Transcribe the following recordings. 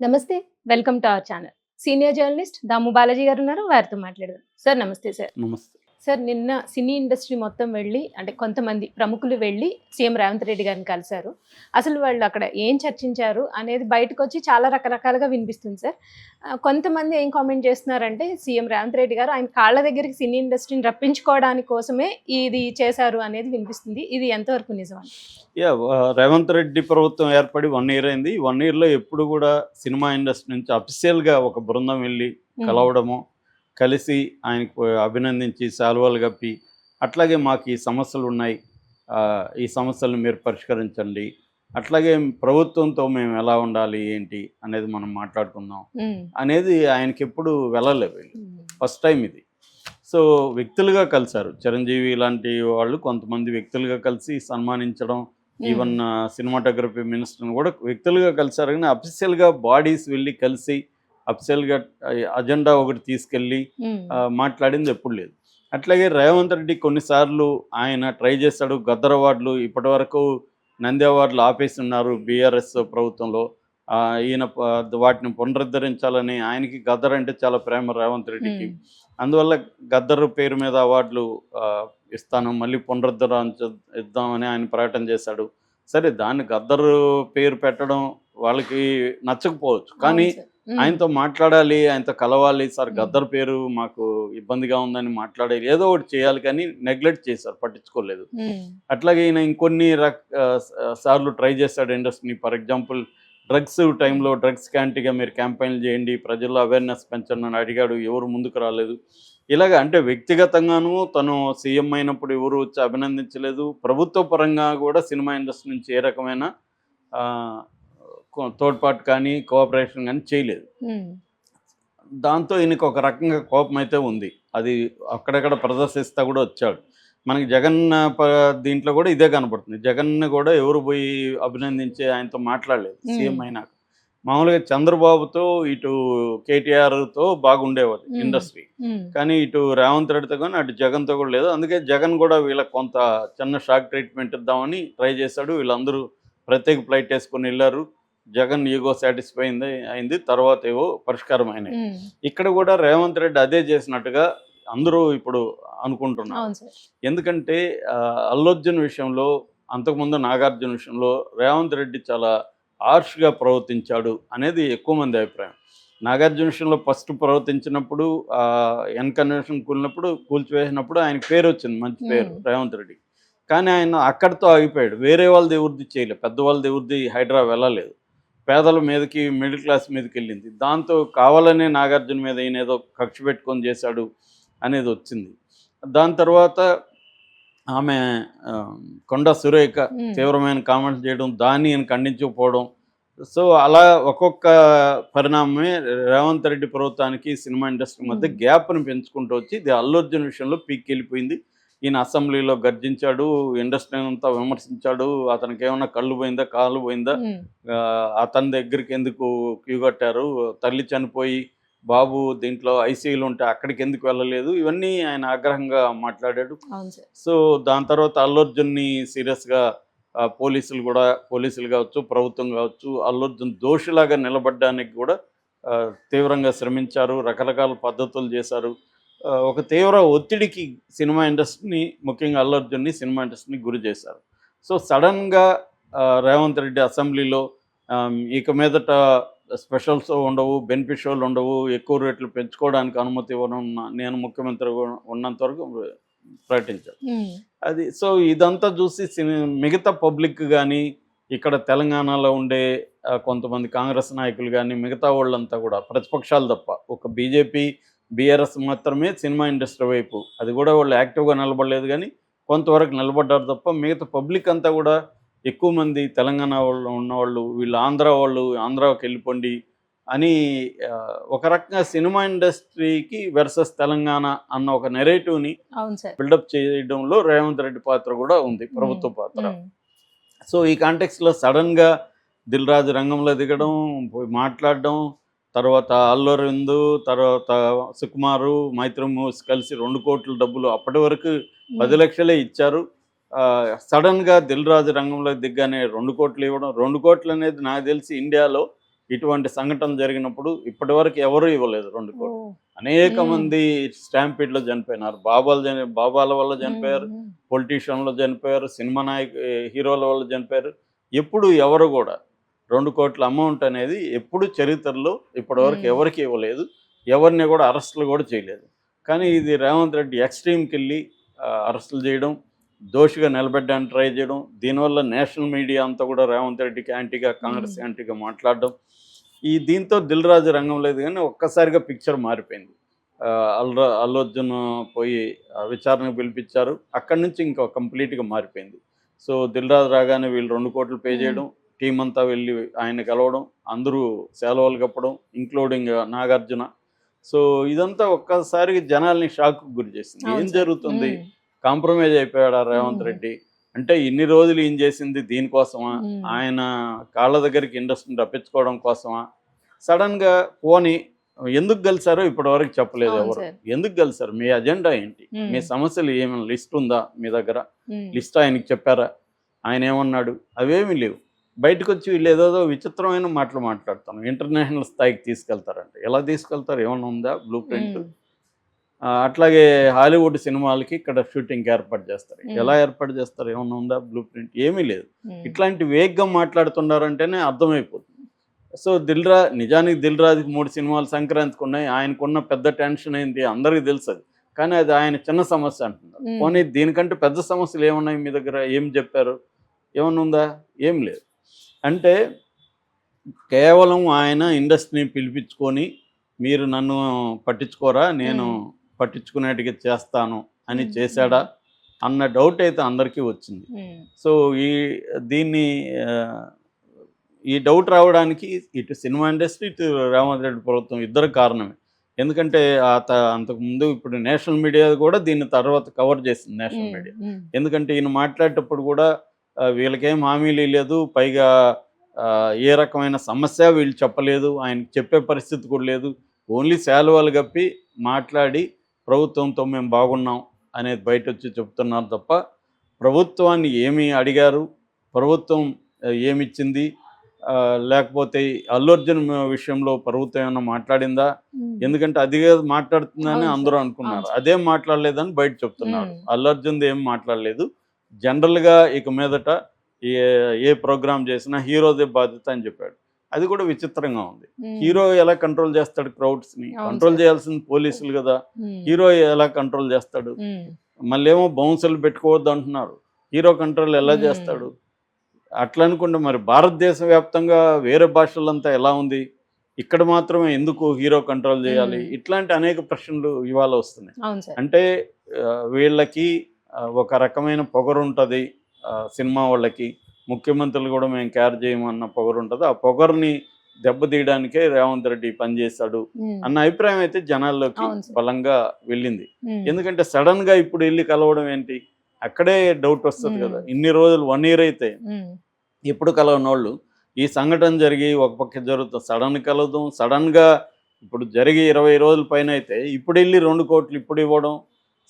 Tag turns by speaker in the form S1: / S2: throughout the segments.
S1: నమస్తే welcome to our channel. Senior journalist Damu Balaji garu ఉన్నారు వారితో మాట్లాడదాం. సార్ నమస్తే సార్.
S2: నమస్తే.
S1: సార్ నిన్న సినీ ఇండస్ట్రీ మొత్తం వెళ్ళి అంటే కొంతమంది ప్రముఖులు వెళ్ళి సీఎం రేవంత్ రెడ్డి గారిని కలిశారు. అసలు వాళ్ళు అక్కడ ఏం చర్చించారు అనేది బయటకు వచ్చి చాలా రకరకాలుగా వినిపిస్తుంది సార్. కొంతమంది ఏం కామెంట్ చేస్తున్నారంటే సీఎం రేవంత్ రెడ్డి గారు ఆయన కాళ్ళ దగ్గరికి సినీ ఇండస్ట్రీని రప్పించుకోవడానికి కోసమే ఇది చేశారు అనేది వినిపిస్తుంది. ఇది ఎంతవరకు నిజం
S2: యా రేవంత్ రెడ్డి ప్రభుత్వం ఏర్పడి వన్ ఇయర్ అయింది. వన్ ఇయర్లో ఎప్పుడు కూడా సినిమా ఇండస్ట్రీ నుంచి అఫీషియల్గా ఒక బృందం వెళ్ళి కలవడము కలిసి ఆయనకు అభినందించి శాలువాలు కప్పి అట్లాగే మాకు ఈ సమస్యలు ఉన్నాయి. ఈ సమస్యలను మీరు పరిష్కరించండి. అట్లాగే ప్రభుత్వంతో మేము ఎలా ఉండాలి ఏంటి అనేది మనం మాట్లాడుకుందాం అనేది ఆయనకి ఎప్పుడు వెళ్ళలేదు ఫస్ట్ టైం ఇది. సో వ్యక్తులుగా కలిశారు. చిరంజీవి లాంటి వాళ్ళు కొంతమంది వ్యక్తులుగా కలిసి సన్మానించడం ఈవెన్ సినిమాటోగ్రఫీ మినిస్టర్ని కూడా వ్యక్తులుగా కలిశారు. కానీ అఫీషియల్గా బాడీస్ వెళ్ళి కలిసి అఫీషియల్గా అజెండా ఒకటి తీసుకెళ్ళి మాట్లాడింది ఎప్పుడు లేదు. అట్లాగే రేవంత్ రెడ్డి కొన్నిసార్లు ఆయన ట్రై చేశాడు గద్దర్ అవార్డులు ఇప్పటి వరకు నంది అవార్డులు ఆపేసి ఉన్నారు బీఆర్ఎస్ ప్రభుత్వంలో. ఈయన వాటిని పునరుద్ధరించాలని ఆయనకి గద్దర్ అంటే చాలా ప్రేమ రేవంత్ రెడ్డికి. అందువల్ల గద్దర్ పేరు మీద అవార్డులు ఇస్తాను మళ్ళీ పునరుద్ధరించ ఇద్దామని ఆయన ప్రకటన చేశాడు. సరే దాన్ని గద్దర్ పేరు పెట్టడం వాళ్ళకి నచ్చకపోవచ్చు. కానీ ఆయనతో మాట్లాడాలి ఆయనతో కలవాలి. సార్. గద్దర్ పేరు మాకు ఇబ్బందిగా ఉందని మాట్లాడాలి ఏదో ఒకటి చేయాలి కానీ నెగ్లెక్ట్ చేశారు పట్టించుకోలేదు. అట్లాగే ఈయన ఇంకొన్ని సార్లు ట్రై చేశాడు ఇండస్ట్రీని. ఫర్ ఎగ్జాంపుల్ డ్రగ్స్ టైంలో డ్రగ్స్ క్యాంటీగా మీరు క్యాంపెయిన్లు చేయండి ప్రజల్లో అవేర్నెస్ పెంచండి అని అడిగాడు ఎవరు ముందుకు రాలేదు. ఇలాగ అంటే వ్యక్తిగతంగాను తను సీఎం అయినప్పుడు ఎవరు వచ్చి అభినందించలేదు. ప్రభుత్వ పరంగా కూడా సినిమా ఇండస్ట్రీ నుంచి ఏ రకమైన తోడ్పాటు కానీ కోఆపరేషన్ కానీ చేయలేదు. దాంతో ఈయనకి ఒక రకంగా కోపం అయితే ఉంది. అది అక్కడక్కడ ప్రదర్శిస్తా కూడా వచ్చాడు. మనకి జగన్ దీంట్లో కూడా ఇదే కనపడుతుంది. జగన్ కూడా ఎవరు పోయి అభినందించి ఆయనతో మాట్లాడలేదు. సీఎం అయినాక. మామూలుగా చంద్రబాబుతో ఇటు కేటీఆర్తో బాగుండేవాడు. ఇండస్ట్రీ. కానీ ఇటు రేవంత్ రెడ్డితో కానీ అటు జగన్తో కూడా లేదు. అందుకే జగన్ కూడా వీళ్ళకి కొంత చిన్న షాక్ ట్రీట్మెంట్ ఇద్దామని ట్రై చేశాడు. వీళ్ళందరూ ప్రత్యేక ఫ్లైట్ వేసుకొని వెళ్ళారు. జగన్ ఈగో సాటిస్ఫై అయింది అయింది తర్వాత ఏవో పరిష్కారం అయినాయి. ఇక్కడ కూడా రేవంత్ రెడ్డి అదే చేసినట్టుగా అందరూ ఇప్పుడు అనుకుంటున్నారు. ఎందుకంటే ఆ, అల్లు అర్జున్ విషయంలో అంతకుముందు నాగార్జున విషయంలో రేవంత్ రెడ్డి చాలా హార్ష్గా ప్రవర్తించాడు అనేది ఎక్కువ మంది అభిప్రాయం. నాగార్జున విషయంలో ఫస్ట్ ప్రవర్తించినప్పుడు ఎన్ కన్వెన్షన్ కూలినప్పుడు కూల్చివేసినప్పుడు ఆయన పేరు వచ్చింది మంచి పేరు. రేవంత్ రెడ్డి. కానీ ఆయన అక్కడితో ఆగిపోయాడు. వేరే వాళ్ళది ఎవరిది చేయలేదు. పెద్దవాళ్ళది ఎవరిది హైడ్రా వెళ్ళలేదు. పేదల మీదకి మిడిల్ క్లాస్ మీదకి వెళ్ళింది దాంతో కావాలనే నాగార్జున మీద ఈయన ఏదో కక్ష పెట్టుకొని చేశాడు అనేది వచ్చింది. దాని తర్వాత ఆమె కొండ సురేఖ తీవ్రమైన కామెంట్స్ చేయడం దాన్ని ఈయన ఖండించకపోవడం. సో అలా ఒక్కొక్క పరిణామమే రేవంత్ రెడ్డి ప్రభుత్వానికి సినిమా ఇండస్ట్రీ మధ్య. గ్యాప్ను పెంచుకుంటూ వచ్చి ఇది అల్లు అర్జున్ విషయంలో పీక్ వెళ్ళిపోయింది ఈయన అసెంబ్లీలో గర్జించాడు ఇండస్ట్రీని అంతా విమర్శించాడు అతనికి ఏమన్నా కళ్ళు పోయిందా కాళ్ళు పోయిందా? అతని దగ్గరికి ఎందుకు క్యూ కట్టారు? తల్లి చనిపోయి బాబు దీంట్లో ఐసీయూలు ఉంటే అక్కడికి ఎందుకు వెళ్ళలేదు? ఇవన్నీ ఆయన ఆగ్రహంగా మాట్లాడాడు. సో దాని తర్వాత అల్లు అర్జున్ని సీరియస్గా పోలీసులు కూడా పోలీసులు కావచ్చు ప్రభుత్వం కావచ్చు అల్లు అర్జున్ దోషిలాగా నిలబడడానికి కూడా తీవ్రంగా శ్రమించారు. రకరకాల పద్ధతులు చేశారు. ఒక తీవ్ర ఒత్తిడికి సినిమా ఇండస్ట్రీని ముఖ్యంగా అల్లు అర్జున్ని సినిమా ఇండస్ట్రీని గురి చేశారు. సో సడన్గా రేవంత్ రెడ్డి అసెంబ్లీలో ఇక మీదట స్పెషల్స్ ఉండవు బెనిఫిట్ షోలు ఉండవు ఎక్కువ రేట్లు పెంచుకోవడానికి అనుమతి ఇవ్వడం నేను ముఖ్యమంత్రి ఉన్నంత వరకు ప్రకటించాడు
S1: ఉమ్,
S2: అది సో ఇదంతా చూసి మిగతా పబ్లిక్ కానీ ఇక్కడ తెలంగాణలో ఉండే కొంతమంది కాంగ్రెస్ నాయకులు కానీ మిగతా వాళ్ళంతా కూడా ప్రతిపక్షాలు తప్ప ఒక బీజేపీ బీఆర్ఎస్ మాత్రమే సినిమా ఇండస్ట్రీ వైపు. అది కూడా వాళ్ళు యాక్టివ్గా నిలబడలేదు కానీ కొంతవరకు నిలబడ్డారు తప్ప మిగతా పబ్లిక్ అంతా కూడా ఎక్కువ మంది తెలంగాణ వాళ్ళు ఉన్నవాళ్ళు వీళ్ళు ఆంధ్ర వాళ్ళు ఆంధ్రాకి వెళ్ళిపోండి అని ఒక రకంగా సినిమా ఇండస్ట్రీకి వెర్సెస్ తెలంగాణ అన్న ఒక నెరేటివ్ని బిల్డప్ చేయడంలో రేవంత్ రెడ్డి పాత్ర కూడా ఉంది ప్రభుత్వ పాత్ర. సో ఈ కాంటెక్స్లో సడన్గా దిల్ రాజు రంగంలో దిగడం మాట్లాడడం తర్వాత అల్లు అరవింద్ తర్వాత సుకుమారు మైత్రి మూవీస్ కలిసి రెండు కోట్ల డబ్బులు అప్పటి వరకు పది లక్షలే ఇచ్చారు. సడన్గా దిల్ రాజు రంగంలో దిగ్గానే రెండు కోట్లు ఇవ్వడం రెండు కోట్లు అనేది నాకు తెలిసి ఇండియాలో ఇటువంటి సంఘటన జరిగినప్పుడు ఇప్పటి వరకు ఎవరు ఇవ్వలేదు రెండు కోట్లు. అనేక. మంది స్టాంపీడ్లో చనిపోయినారు. బాబాలు చని బాబాల వల్ల చనిపోయారు. పొలిటీషియన్లు చనిపోయారు. సినిమా నాయక హీరోల వల్ల చనిపోయారు. ఎప్పుడు ఎవరు కూడా రెండు కోట్ల అమౌంట్ అనేది ఎప్పుడు చరిత్రలో ఇప్పటివరకు. ఎవరికి ఇవ్వలేదు ఎవరిని కూడా అరెస్టులు కూడా చేయలేదు కానీ ఇది రేవంత్ రెడ్డి ఎక్స్ట్రీమ్కి వెళ్ళి అరెస్టులు చేయడం దోషిగా నిలబెట్టడానికి ట్రై చేయడం దీనివల్ల నేషనల్ మీడియా అంతా కూడా రేవంత్ రెడ్డికి యాంటీగా కాంగ్రెస్. యాంటీగా మాట్లాడడం ఈ దీంతో దిల్ రాజు రంగం లేదు కానీ ఒక్కసారిగా పిక్చర్ మారిపోయింది అల్లు అర్జున్ పోయి విచారణకు పిలిపించారు అక్కడి నుంచి ఇంకా కంప్లీట్గా మారిపోయింది సో దిల్ రాజు రాగానే వీళ్ళు రెండు కోట్లు పే. చేయడం టీం అంతా వెళ్ళి ఆయన కలవడం అందరూ సెలవులు కప్పడం ఇంక్లూడింగ్ నాగార్జున సో ఇదంతా ఒక్కసారిగా జనాల్ని షాక్ గురి చేసింది ఏం. జరుగుతుంది. కాంప్రమైజ్ అయిపోయాడా రేవంత్. రెడ్డి అంటే ఇన్ని రోజులు ఏం చేసింది దీనికోసమా. ఆయన కాళ్ళ దగ్గరికి ఇండస్ట్రీని రప్పించుకోవడం కోసమా సడన్గా పోని ఎందుకు కలిసారో ఇప్పటి వరకు చెప్పలేదు ఎవరు. ఎందుకు కలిసారు మీ అజెండా ఏంటి. మీ సమస్యలు ఏమైనా లిస్ట్ ఉందా మీ దగ్గర. లిస్ట్ ఆయనకి చెప్పారా ఆయన ఏమన్నాడు అవేమీ లేవు బయటకు వచ్చి వీళ్ళు ఏదేదో విచిత్రమైన మాటలు మాట్లాడతాను ఇంటర్నేషనల్ స్థాయికి తీసుకెళ్తారంట. ఎలా తీసుకెళ్తారు? ఏమైనా ఉందా? Blue print? అట్లాగే హాలీవుడ్ సినిమాలకి ఇక్కడ షూటింగ్ ఏర్పాటు చేస్తారు. ఎలా ఏర్పాటు చేస్తారు? ఏమన్నా ఉందా? Blueprint? ఏమీ లేదు. ఇట్లాంటి వేగ్గా మాట్లాడుతున్నారంటేనే అర్థమైపోతుంది. సో దిల్ రా నిజానికి దిల్ రాజుకి మూడు సినిమాలు సంక్రాంతికి ఉన్నాయి. ఆయనకున్న పెద్ద టెన్షన్ ఏంటి? అందరికీ తెలుసు అది. కానీ అది ఆయన చిన్న సమస్య అంటున్నారు. పోనీ దీనికంటే పెద్ద సమస్యలు ఏమున్నాయి మీ దగ్గర? ఏం చెప్పారు? ఏమన్నా ఉందా? ఏం లేదు. అంటే కేవలం ఆయన ఇండస్ట్రీని పిలిపించుకొని మీరు నన్ను పట్టించుకోరా నేను. పట్టించుకునేట్టుగా చేస్తాను అని. చేశాడా అన్న డౌట్ అయితే అందరికీ వచ్చింది. సో ఈ దీన్ని ఈ డౌట్ రావడానికి ఇటు సినిమా ఇండస్ట్రీ ఇటు రేవంత్ రెడ్డి ప్రభుత్వం ఇద్దరు కారణమే ఎందుకంటే అత అంతకుముందు ఇప్పుడు నేషనల్ మీడియా కూడా దీన్ని తర్వాత కవర్ చేసింది నేషనల్. మీడియా. ఎందుకంటే ఈయన మాట్లాడేటప్పుడు కూడా వీళ్ళకేం హామీలు లేదు పైగా ఏ రకమైన సమస్య వీళ్ళు చెప్పలేదు. ఆయనకి చెప్పే పరిస్థితి కూడా లేదు. ఓన్లీ శాలువాలు కప్పి మాట్లాడి ప్రభుత్వంతో మేము బాగున్నాం అనేది బయట వచ్చి చెప్తున్నారు తప్ప ప్రభుత్వాన్ని ఏమి అడిగారు? ప్రభుత్వం ఏమిచ్చింది? లేకపోతే అల్లు అర్జున్ విషయంలో ప్రభుత్వం ఏమైనా మాట్లాడిందా. ఎందుకంటే అది మాట్లాడుతుందని అందరూ. అనుకున్నారు. అదేం మాట్లాడలేదని బయట చెప్తున్నారు. అల్లు అర్జున్ది ఏం మాట్లాడలేదు. జనరల్గా ఇక మీదట ఏ ఏ ప్రోగ్రామ్ చేసినా హీరోదే బాధ్యత అని చెప్పాడు అది కూడా విచిత్రంగా ఉంది. హీరో ఎలా కంట్రోల్ చేస్తాడు క్రౌడ్స్ని
S1: అవును
S2: కంట్రోల్
S1: సార్.
S2: చేయాల్సింది పోలీసులు కదా. హీరో ఎలా కంట్రోల్ చేస్తాడు. మళ్ళీ ఏమో బౌన్సర్లు పెట్టుకోవద్దు అంటున్నారు హీరో కంట్రోల్ ఎలా. చేస్తాడు అట్లా అనుకుంటే మరి భారతదేశ వ్యాప్తంగా వేరే భాషలంతా ఎలా ఉంది ఇక్కడ మాత్రమే ఎందుకు హీరో కంట్రోల్ చేయాలి. ఇట్లాంటి అనేక ప్రశ్నలు ఇవాళ వస్తున్నాయి అంటే వీళ్ళకి ఒక రకమైన పొగరు ఉంటుంది సినిమా వాళ్ళకి ముఖ్యమంత్రులు కూడా మేము క్యార్ చేయమన్న పొగరు ఉంటుంది ఆ పొగరుని దెబ్బతీయడానికే రేవంత్ రెడ్డి పనిచేశాడు
S1: మ్మ్.
S2: అన్న అభిప్రాయం అయితే జనాల్లోకి. బలంగా వెళ్ళింది. ఎందుకంటే సడన్గా ఇప్పుడు వెళ్ళి కలవడం ఏంటి అక్కడే డౌట్ వస్తుంది. కదా ఇన్ని రోజులు వన్ ఇయర్ అయితే
S1: మ్మ్.
S2: ఇప్పుడు కలవని వాళ్ళు ఈ సంఘటన జరిగి ఒక పక్క జరుగుతుంది సడన్ కలవడం సడన్గా ఇప్పుడు జరిగి ఇరవై రోజుల పైన అయితే ఇప్పుడు వెళ్ళి రెండు కోట్లు ఇప్పుడు ఇవ్వడం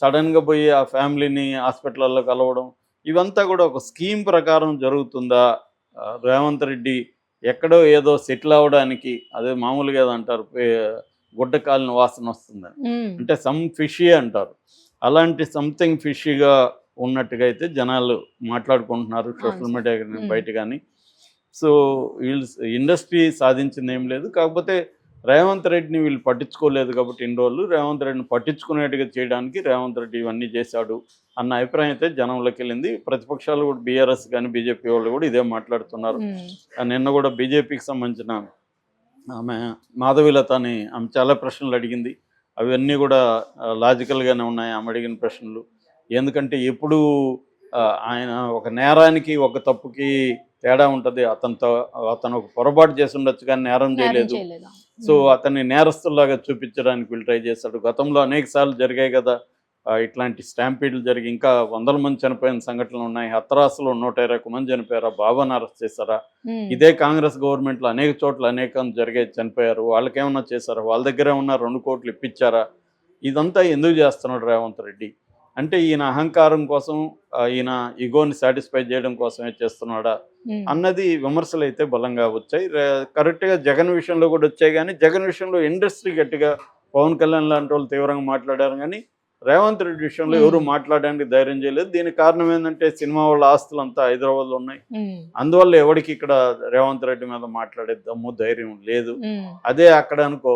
S2: సడన్గా పోయి ఆ ఫ్యామిలీని హాస్పిటల్లో కలవడం ఇవంతా కూడా ఒక స్కీమ్ ప్రకారం జరుగుతుందా రేవంత్ రెడ్డి ఎక్కడో ఏదో సెటిల్ అవ్వడానికి అదే మామూలుగా ఏదో అంటారు గుడ్డ కాలిన వాసన వస్తుందని. అంటే సమ్ ఫిషీ అంటారు అలాంటి సంథింగ్ ఫిషీగా ఉన్నట్టుగా అయితే జనాలు మాట్లాడుకుంటున్నారు సోషల్. మీడియా. బయట కానీ సో వీళ్ళు ఇండస్ట్రీ సాధించింది ఏం లేదు కాకపోతే రేవంత్ రెడ్డిని వీళ్ళు పట్టించుకోలేదు కాబట్టి ఇన్ని రోజులు రేవంత్ రెడ్డిని పట్టించుకునేట్టుగా చేయడానికి రేవంత్ రెడ్డి ఇవన్నీ చేశాడు అన్న అభిప్రాయం అయితే జనంలోకి వెళ్ళింది. ప్రతిపక్షాలు కూడా బీఆర్ఎస్ కానీ బీజేపీ వాళ్ళు కూడా ఇదే మాట్లాడుతున్నారు. ఆ నిన్న కూడా బీజేపీకి సంబంధించిన ఆమె మాధవిలత అని ఆమె చాలా ప్రశ్నలు అడిగింది. అవన్నీ కూడా లాజికల్గానే ఉన్నాయి ఆమె అడిగిన ప్రశ్నలు. ఎందుకంటే ఎప్పుడు ఆయన ఒక నేరానికి ఒక తప్పుకి తేడా ఉంటుంది. అతనితో అతను ఒక పొరపాటు చేసి ఉండొచ్చు కానీ నేరం చేయలేదా? సో. అతన్ని నేరస్తుల్లాగా చూపించడానికి వీళ్ళు ట్రై చేశాడు. గతంలో అనేక సార్లు జరిగాయి కదా ఇట్లాంటి స్టాంపీడ్లు జరిగి ఇంకా వందల మంది చనిపోయిన సంఘటనలు ఉన్నాయి. హత్రాసులో నూట ఇరవై మంది చనిపోయారా? బాబాను అరెస్ట్ చేశారా. ఇదే కాంగ్రెస్ గవర్నమెంట్లో అనేక చోట్ల అనేక జరిగే చనిపోయారు. వాళ్ళకేమన్నా చేశారా? వాళ్ళ దగ్గరే ఉన్న రెండు కోట్లు ఇప్పించారా? ఇదంతా ఎందుకు చేస్తున్నాడు రేవంత్ రెడ్డి? అంటే ఈయన అహంకారం కోసం ఈయన ఇగోని సాటిస్ఫై చేయడం కోసమే చేస్తున్నాడా అన్నది విమర్శలు అయితే బలంగా వచ్చాయి. కరెక్ట్గా జగన్ విషయంలో కూడా వచ్చాయి కానీ జగన్ విషయంలో ఇండస్ట్రీ గట్టిగా పవన్ కళ్యాణ్ లాంటి వాళ్ళు తీవ్రంగా మాట్లాడారు కానీ రేవంత్ రెడ్డి విషయంలో ఎవరు. మాట్లాడడానికి ధైర్యం చేయలేదు. దీనికి కారణం ఏంటంటే సినిమా వాళ్ళ ఆస్తులు అంతా హైదరాబాద్లో ఉన్నాయి. అందువల్ల ఎవరికి ఇక్కడ రేవంత్ రెడ్డి మీద మాట్లాడే దమ్ము ధైర్యం లేదు. అదే అక్కడ అనుకో